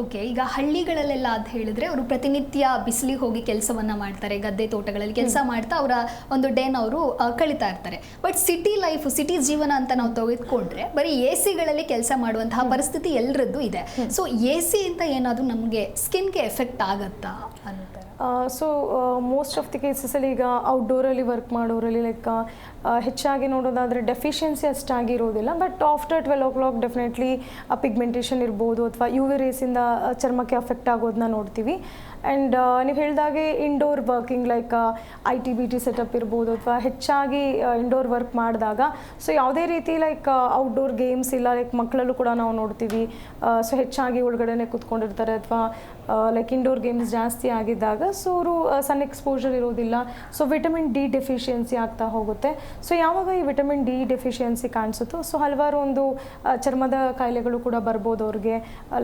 Okay ಈಗ ಹಳ್ಳಿಗಳಲ್ಲೆಲ್ಲ ಅಂತ ಹೇಳಿದ್ರೆ ಅವರು ಪ್ರತಿನಿತ್ಯ ಬಿಸಿಲಿಗೆ ಹೋಗಿ ಕೆಲಸವನ್ನ ಮಾಡ್ತಾರೆ ಗದ್ದೆ ತೋಟಗಳಲ್ಲಿ ಕೆಲಸ ಮಾಡ್ತಾ ಅವರ ಒಂದು ಡೇನ ಅವರು ಕಳೀತಾ ಇರ್ತಾರೆ. ಬಟ್ ಸಿಟಿ ಲೈಫ್ ಸಿಟಿ ಜೀವನ ಅಂತ ನಾವು ತೆಗೆದುಕೊಂಡ್ರೆ ಬರೀ ಎ ಸಿಗಳಲ್ಲಿ ಕೆಲಸ ಮಾಡುವಂತಹ ಪರಿಸ್ಥಿತಿ ಎಲ್ಲರದ್ದು ಇದೆ. ಸೊ ಎ ಸಿ ಅಂತ ಏನಾದರೂ ನಮಗೆ ಸ್ಕಿನ್ಗೆ ಎಫೆಕ್ಟ್ ಆಗತ್ತಾ ಥರ ಸೊ ಮೋಸ್ಟ್ ಆಫ್ ದಿ ಕೇಸಸಲ್ಲಿ ಈಗ ಔಟ್ಡೋರಲ್ಲಿ ವರ್ಕ್ ಮಾಡೋರಲ್ಲಿ ಲೈಕ್ ಹೆಚ್ಚಾಗಿ ನೋಡೋದಾದರೆ ಡೆಫಿಷಿಯನ್ಸಿ ಅಷ್ಟಾಗಿ ಇರೋದಿಲ್ಲ but after twelve o'clock definitely pigmentation ಇರ್ಬೋದು ಅಥವಾ ಯು ವಿ ರೇಸಿಂದ ಚರ್ಮಕ್ಕೆ ಅಫೆಕ್ಟ್ ಆಗೋದನ್ನ ನೋಡ್ತೀವಿ. ಆ್ಯಂಡ್ ನೀವು ಹೇಳಿದಾಗೆ indoor working like I T B T setup ಇರ್ಬೋದು ಅಥವಾ ಹೆಚ್ಚಾಗಿ ಇಂಡೋರ್ ವರ್ಕ್ ಮಾಡಿದಾಗ ಸೊ ಯಾವುದೇ ರೀತಿ ಲೈಕ್ ಔಟ್ಡೋರ್ ಗೇಮ್ಸ್ ಇಲ್ಲ ಲೈಕ್ ಮಕ್ಕಳಲ್ಲೂ ಕೂಡ ನಾವು ನೋಡ್ತೀವಿ. ಸೊ ಹೆಚ್ಚಾಗಿ ಒಳಗಡೆನೆ ಕೂತ್ಕೊಂಡಿರ್ತಾರೆ ಅಥವಾ ಲೈಕ್ ಇಂಡೋರ್ ಗೇಮ್ಸ್ ಜಾಸ್ತಿ ಆಗಿದ್ದಾಗ ಸೊ ಅವರು ಸನ್ ಎಕ್ಸ್ಪೋಜರ್ ಇರೋದಿಲ್ಲ ಸೊ ವಿಟಮಿನ್ ಡಿ ಡೆಫಿಷಿಯನ್ಸಿ ಆಗ್ತಾ ಹೋಗುತ್ತೆ. ಸೊ ಯಾವಾಗ ಈ ವಿಟಮಿನ್ ಡಿ ಡೆಫಿಷಿಯನ್ಸಿ ಕಾಣಿಸುತ್ತೋ ಸೊ ಹಲವಾರು ಒಂದು ಚರ್ಮದ ಕಾಯಿಲೆಗಳು ಕೂಡ ಬರ್ಬೋದು ಅವ್ರಿಗೆ.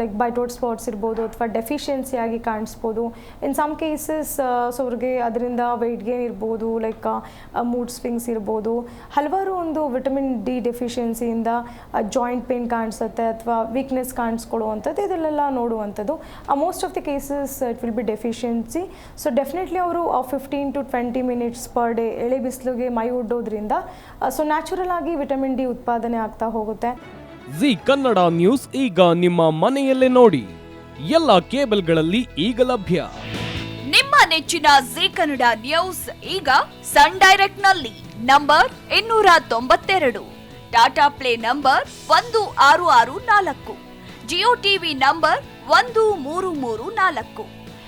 ಲೈಕ್ ಬೈಟೋಟ್ ಸ್ಪಾಟ್ಸ್ ಇರ್ಬೋದು ಅಥವಾ ಡೆಫಿಷಿಯನ್ಸಿ ಆಗಿ ಕಾಣಿಸ್ಬೋದು. ಇನ್ ಸಮ್ ಕೇಸಸ್ ಸೊ ಅವ್ರಿಗೆ ಅದರಿಂದ ವೆಯ್ಟ್ ಗೇನ್ ಇರ್ಬೋದು ಲೈಕ್ ಮೂಡ್ ಸ್ವಿಂಗ್ಸ್ ಇರ್ಬೋದು. ಹಲವಾರು ಒಂದು ವಿಟಮಿನ್ ಡಿ ಡೆಫಿಷಿಯನ್ಸಿಯಿಂದ ಜಾಯಿಂಟ್ ಪೇನ್ ಕಾಣಿಸುತ್ತೆ ಅಥವಾ ವೀಕ್ನೆಸ್ ಕಾಣಿಸ್ಕೊಳ್ಳುವಂಥದ್ದು ಇದೆಲ್ಲ ನೋಡುವಂಥದ್ದು. Most of the cases it will be deficiency so definitely ಅವರು fifteen to twenty minutes per day ಎಳೆ ಬಿಸಿಲಿಗೆ ಮೈ ಒಡ್ಡೋದ್ರಿಂದ ಸೊ ನ್ಯಾಚುರಲ್ ಆಗಿ ವಿಟಮಿನ್ ಡಿ ಉತ್ಪಾದನೆ ಆಗ್ತಾ ಹೋಗುತ್ತೆ. ಜಿ ಕನ್ನಡ ನ್ಯೂಸ್ ಈಗ ನಿಮ್ಮ ಮನೆಯಲ್ಲೇ ನೋಡಿ. ಎಲ್ಲ ಕೇಬಲ್ಗಳಲ್ಲಿ ಈಗ ಲಭ್ಯ. ನಿಮ್ಮ ನೆಚ್ಚಿನ ಜಿ ಕನ್ನಡ ನ್ಯೂಸ್ ಈಗ ಸನ್ ಡೈರೆಕ್ಟ್ನಲ್ಲಿ ನಂಬರ್ ಇನ್ನೂರ ತೊಂಬತ್ತೆರಡು ಟಾಟಾ ಪ್ಲೇ ನಂಬರ್ ಒಂದು ಆರು ಆರು ನಾಲ್ಕು ಜಿಯೋ ಟಿವಿ ನಂಬರ್ ಒಂದು ಮೂರು ಮೂರು ನಾಲ್ಕು.